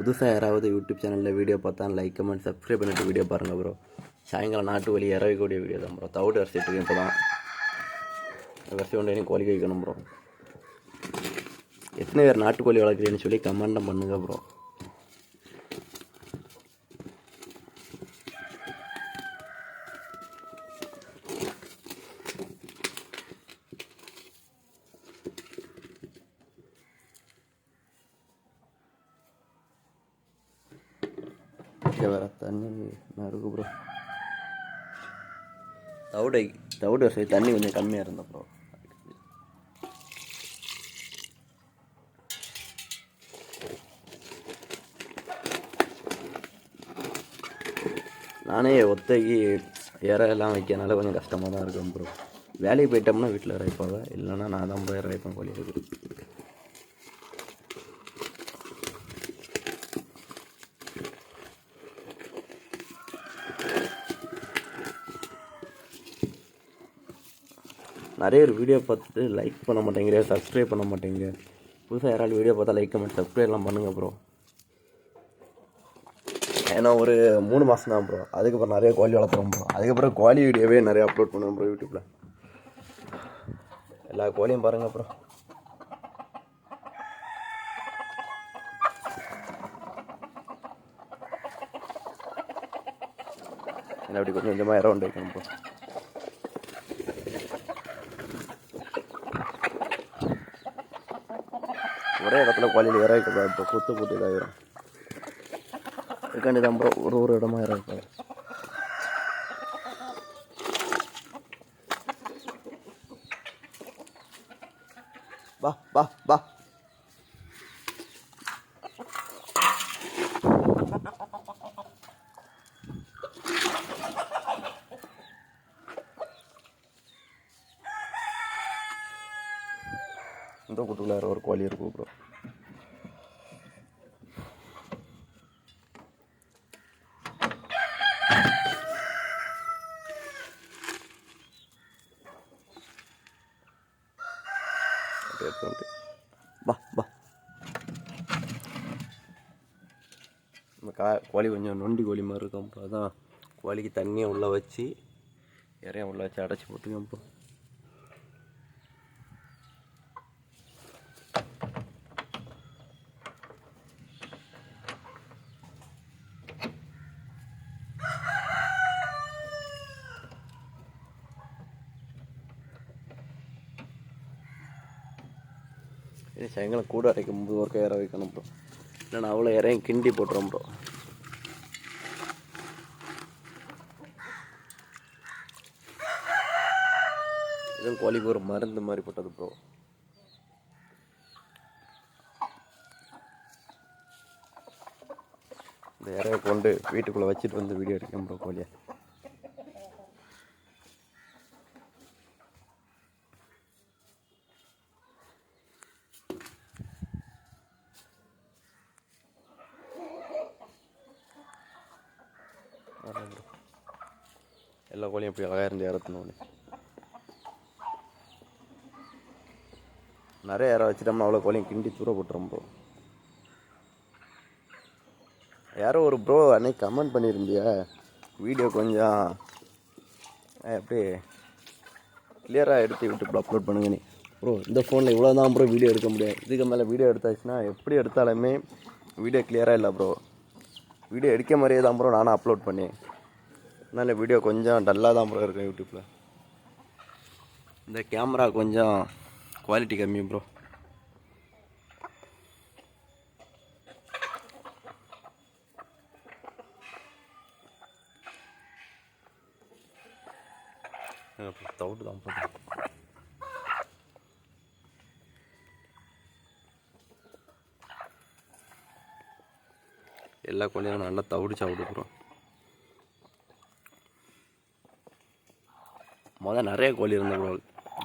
புதுசாக யாராவது யூடியூப் சேனலில் வீடியோ பார்த்தா லைக் கமெண்ட் சப்ஸ்கிரைப் பண்ணிட்டு வீடியோ பாருங்கள் ப்ரோ சாயங்காலம் நாட்டு வழி இறக்கக்கூடிய வீடியோ தான் ப்ரோ தவிடு அரிசிட்டு இப்போ தான் வரிசை கொண்டு கோழி வைக்கணும் ப்ரோ எத்தனை பேர் நாட்டுக்கோழி வளர்க்குறீன்னு சொல்லி கமெண்டம் பண்ணுங்கள் ப்ரோ இங்கே வேறு தண்ணி இருக்கு ப்ரோ தவிடை தவிடு அரிசி தண்ணி கொஞ்சம் கம்மியாக இருந்த ப்ரோ நானே ஒத்தைக்கு இற எல்லாம் வைக்கிறனால கொஞ்சம் கஷ்டமாக தான் இருக்கும் ப்ரோ வேலைக்கு போயிட்டோம்னா வீட்டில் இறைப்பாங்க. இல்லைன்னா நான் தான் போய் இறைப்பேன் கோழி நிறைய பேர் வீடியோ பார்த்துட்டு லைக் பண்ண மாட்டேங்கிற சப்ஸ்கிரைப் பண்ண மாட்டேங்க புதுசாக யாராலும் வீடியோ பார்த்தா லைக் கமெண்ட் சப்ஸ்கிரைப்லாம் பண்ணுங்கள் ப்ரோ ஏன்னா ஒரு மூணு மாதம் தான் ப்ரோ அதுக்கப்புறம் நிறைய கோழி வளர்த்துறோம் ப்ரோ அதுக்கப்புறம் கோழி வீடியோவே நிறைய அப்லோட் பண்ணுவோம் ப்ரோ யூடியூப்பில் எல்லா கோழியும் பாருங்கள் ப்ரோ என்ன அப்படி கொஞ்சம் கொஞ்சமாக இறவுண்டு வைக்கணும் ப்ரோ ஒரே இடத்துல கோழியில் இற வைக்கக்கூடாது ப்ரோ. குத்து குத்து இதாகிடும் இதுக்காண்டி தான் ப்ரோ ஒரு ஒரு இடமா இற வைப்பாங்க வா வா வா. இந்த கூட்டுக்குள்ள ஒரு கோழி இருக்கும் ப்ரோ அப்படியே எடுத்து வந்து. வா வா. இந்த கா கோழி கொஞ்சம் நொண்டி கோழி மாதிரி இருக்கும். ப்ரோ அதான் கோழிக்கு தண்ணியை உள்ளே வச்சு இறைய உள்ளே வச்சு அடைச்சி போட்டுக்கோம் ப்ரோ இது சாயங்காலம் கூட அரைக்கும் போது ஒரு இற வைக்கணும் ப்ரோ. இல்லைன்னா அவ்வளோ இறையும் கிண்டி போட்டுரும் ப்ரோ. இதுவும் கோழிக்கு ஒரு மருந்து மாதிரி போட்டது ப்ரோ. இந்த இறையை கொண்டு வீட்டுக்குள்ளே வச்சுட்டு வந்து வீடியோ எடுக்கணும் ப்ரோ கோழியை. வரேன் ப்ரோ எல்லா கோழியும் எப்படி அழகாக இருந்து இறத்தணும் நிறைய இற வச்சுட்டோம்னா அவ்வளோ கோழியும் கிண்டி தூர போட்டுரும் ப்ரோ யாரோ ஒரு ப்ரோ அன்னைக்கு கமெண்ட் பண்ணியிருந்தியா? வீடியோ கொஞ்சம் அப்படியே கிளியராக எடுத்து யூடியூப்பில் அப்லோட் பண்ணுங்க நீ. ப்ரோ இந்த ஃபோனில் இவ்வளோ தான் ப்ரோ வீடியோ எடுக்க முடியாது இதுக்கு மேலே வீடியோ எடுத்தாச்சுன்னா எப்படி எடுத்தாலுமே வீடியோ கிளியராக இல்லை ப்ரோ வீடியோ எடுக்க மாதிரியே தான் ப்ரோ நானும் அப்லோட் பண்ணேன் அதனால் வீடியோ கொஞ்சம் டல்லாக தான் ப்ரோ இருக்கும் யூடியூப்பில் இந்த கேமரா கொஞ்சம் குவாலிட்டி கம்மி ப்ரோ தவிட்டு தான் ப்ரோ எல்லா கோழியும் நல்லா தவிடு சாப்பிடு மொதல் நிறைய கோழி இருந்த ப்ரோ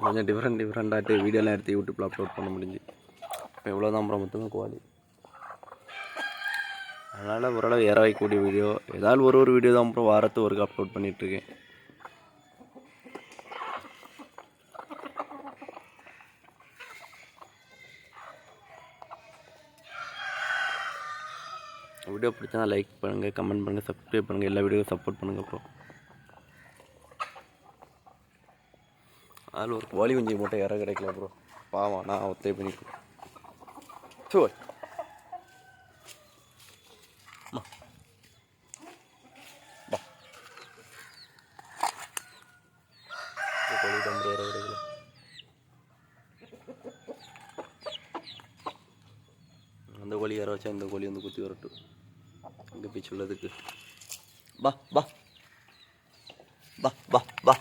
கொஞ்சம் டிஃப்ரெண்ட் டிஃப்ரெண்ட்டாகிட்டு வீடியோலாம் எடுத்து யூடியூப்பில் அப்லோட் பண்ண முடிஞ்சு. இப்போ இவ்வளோ தான் ப்ரோ மொத்தமாக கோழி. அதனால் ஓரளவு இற வீடியோ ஏதாவது ஒரு ஒரு வீடியோ தான் ப்ரோ வாரத்து ஒருக்கு அப்லோட் பண்ணிகிட்ருக்கேன் வீடியோ பிடிச்சா லைக் பண்ணுங்கள் கமெண்ட் பண்ணுங்கள் சப்ஸ்கிரைப் பண்ணுங்கள் எல்லா வீடியோவும் சப்போர்ட் பண்ணுங்கள் ப்ரோ அதில் ஒரு கோழி குஞ்சு மூட்டை இற கிடைக்கல ப்ரோ பாவம் நான் ஒத்தே பண்ணிக்கிறேன் சோ கோழி தான் bro கிடைக்கல. அந்த கோழி இற வச்சா இந்த கோழி வந்து குத்தி வரட்டும். அங்கே போய் சொல்லதுக்கு பா பா பா பா பா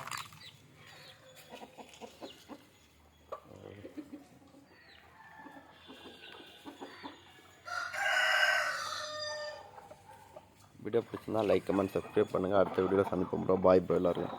வீடியோ பிடிச்சிருந்தா லைக் கமெண்ட் சப்ஸ்கிரைப் பண்ணுங்கள் அடுத்த வீடியோவில் சந்திப்போம் ப்ரோ பாய் ப்ரோ எல்லாருக்கும்.